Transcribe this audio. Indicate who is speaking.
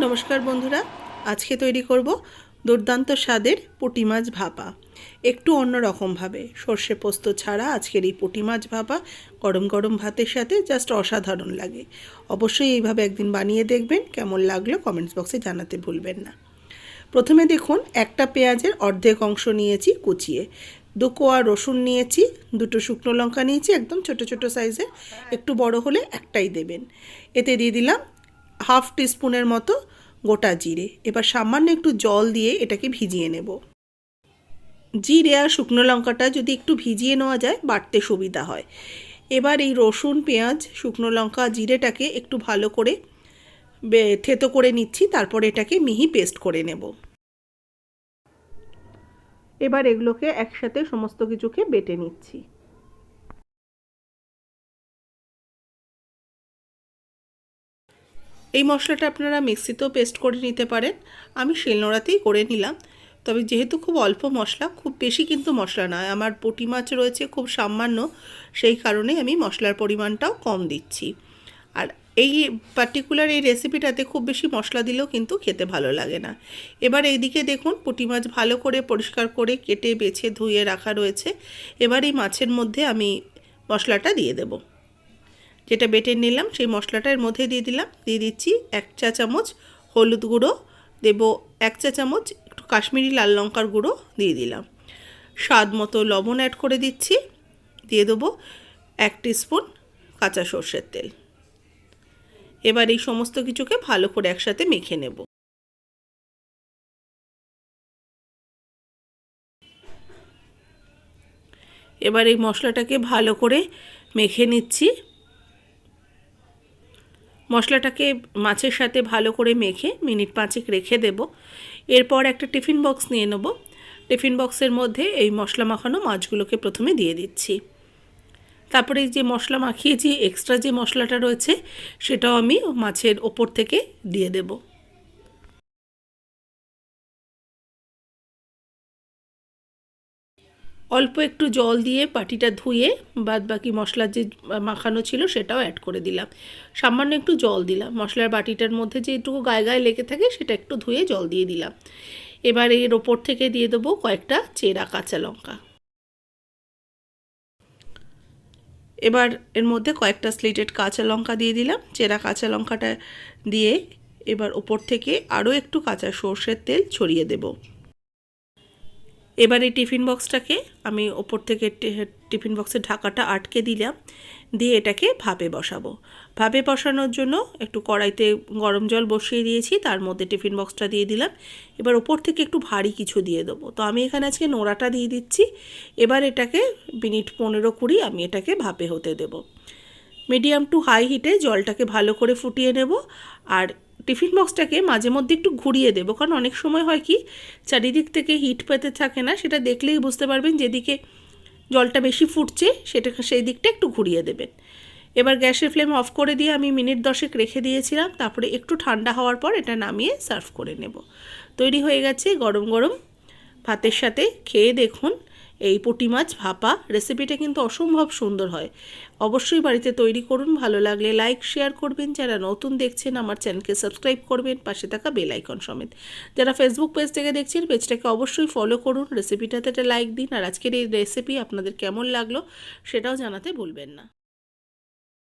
Speaker 1: নমস্কার বন্ধুরা, আজকে তৈরি করব দুর্দান্ত স্বাদের পুঁটি মাছ ভাপা। একটু অন্য রকমভাবে, সর্ষে পোস্ত ছাড়া আজকের এই পুঁটি মাছ ভাপা গরম গরম ভাতের সাথে জাস্ট অসাধারণ লাগে। অবশ্যই এইভাবে একদিন বানিয়ে দেখবেন, কেমন লাগল কমেন্টস বক্সে জানাতে ভুলবেন না। প্রথমে দেখুন, একটা পেঁয়াজের অর্ধেক অংশ নিয়েছি কুচিয়ে। দু কোয়া রসুন নিয়েছি, দুটো শুকনো লঙ্কা নিয়েছি, একদম ছোট ছোট সাইজের একটু বড় হলে একটাই দেবেন। এতে দিয়ে দিলাম হাফ টিস্পুনের মতো গোটা জিরে। এবার সামান্য একটু জল দিয়ে এটাকে ভিজিয়ে নেব। জিরে আর শুকনো লঙ্কাটা যদি একটু ভিজিয়ে নেওয়া যায় বাটতে সুবিধা হয়। এবার এই রসুন, পেঁয়াজ, শুকনো লঙ্কা জিরেটাকে একটু ভালো করে থেতো করে নিচ্ছি, তারপর এটাকে মিহি পেস্ট করে নেব। এবার এগুলোকে একসাথে সমস্ত কিছুকে বেটে নিচ্ছি। এই মশলাটা আপনারা মিক্সিতেও পেস্ট করে নিতে পারেন। আমি শিলনোড়াতেই করে নিলাম। তবে যেহেতু খুব অল্প মশলা, খুব বেশি কিন্তু মশলা নয়। আমার পুঁটি মাছ রয়েছে খুব সামান্য, সেই কারণে আমি মশলার পরিমাণটাও কম দিচ্ছি। আর এই পার্টিকুলার এই রেসিপিটাতে খুব বেশি মশলা দিলেও কিন্তু খেতে ভালো লাগে না। এবার এইদিকে দেখুন, পুঁটি মাছ ভালো করে পরিষ্কার করে কেটে, বেছে, ধুয়ে রাখা রয়েছে। এবার এই মাছের মধ্যে আমি মশলাটা দিয়ে দেবো। যেটা বেটে নিলাম, সেই মশলাটা এর মধ্যে দিয়ে দিলাম। দিয়ে দিচ্ছি এক চা চামচ হলুদ গুঁড়ো, দেব এক চা চামচ একটু কাশ্মীরি লাল লঙ্কার গুঁড়ো দিয়ে দিলাম। স্বাদ মতো লবণ অ্যাড করে দিচ্ছি। দিয়ে দেবো এক স্পুন কাঁচা সর্ষের তেল। এবার এই সমস্ত কিছুকে ভালো করে একসাথে মেখে নেব। এবার এই মশলাটাকে ভালো করে মেখে নিচ্ছি। মশলাটাকে মাছের সাথে ভালো করে মেখে মিনিট পাঁচেক রেখে দেব। এরপর একটা টিফিন বক্স নিয়ে নেব। টিফিন বক্সের মধ্যে এই মশলা মাখানো মাছগুলোকে প্রথমে দিয়ে দিচ্ছি। তারপরে যে মশলা মাখিয়েছি এক্সট্রা যে মশলাটা রয়েছে, সেটাও আমি মাছের ওপর থেকে দিয়ে দেবো। অল্প একটু জল দিয়ে বাটিটা ধুয়ে বাদ বাকি মশলার যে মাখানো ছিল সেটাও অ্যাড করে দিলাম। সামান্য একটু জল দিলাম। মশলার বাটিটার মধ্যে যে একটু গায়ে গায়ে লেগে থাকে সেটা একটু ধুয়ে জল দিয়ে দিলাম। এবার এর ওপর থেকে দিয়ে দেবো কয়েকটা চেরা কাঁচা লঙ্কা। এবার এর মধ্যে কয়েকটা স্লিটেড কাঁচা লঙ্কা দিয়ে দিলাম। চেরা কাঁচা লঙ্কাটা দিয়ে এবার ওপর থেকে আরও একটু কাঁচা সর্ষের তেল ছড়িয়ে দেবো। এবার এই টিফিন বক্সটাকে আমি ওপর থেকে টিফিন বক্সের ঢাকাটা আটকে দিলাম, দিয়ে এটাকে ভাপে বসাবো। ভাপে বসানোর জন্য একটু কড়াইতে গরম জল বসিয়ে দিয়েছি, তার মধ্যে টিফিন বক্সটা দিয়ে দিলাম। এবার ওপর থেকে একটু ভারী কিছু দিয়ে দেবো। তো আমি এখানে আজকে নোড়াটা দিয়ে দিচ্ছি। এবার এটাকে মিনিট পনেরো কুড়ি আমি এটাকে ভাপে হতে দেবো। মিডিয়াম টু হাই হিটে জলটাকে ভালো করে ফুটিয়ে নেব, আর টিফিন বক্সটাকে মাঝে মধ্যে একটু ঘুরিয়ে দেবো। কারণ অনেক সময় হয় কি, চারিদিক থেকে হিট পেতে থাকে না, সেটা দেখলেই বুঝতে পারবেন যেদিকে জলটা বেশি ফুটছে, সেটা সেই দিকটা একটু ঘুরিয়ে দেবেন। এবার গ্যাসের ফ্লেম অফ করে দিয়ে আমি মিনিট দশেক রেখে দিয়েছিলাম, তারপরে একটু ঠান্ডা হওয়ার পর এটা নামিয়ে সার্ভ করে নেব। তৈরি হয়ে গেছে গরম গরম ভাতের সাথে। খেয়ে দেখুন এই পুঁটি মাছ ভাপা রেসিপিটা কিন্তু অসম্ভব সুন্দর হয়। অবশ্যই বাড়িতে তৈরি করুন, ভালো লাগলে লাইক শেয়ার করবেন। যারা নতুন দেখছেন, আমার চ্যানেলকে সাবস্ক্রাইব করবেন, পাশে থাকা বেল আইকন সমেত। যারা ফেসবুক পেজ থেকে দেখছেন পেজটাকে অবশ্যই ফলো করুন রেসিপিটাতে একটা লাইক দিন। আর আজকের এই রেসিপি আপনাদের কেমন লাগল, সেটাও জানাতে ভুলবেন না।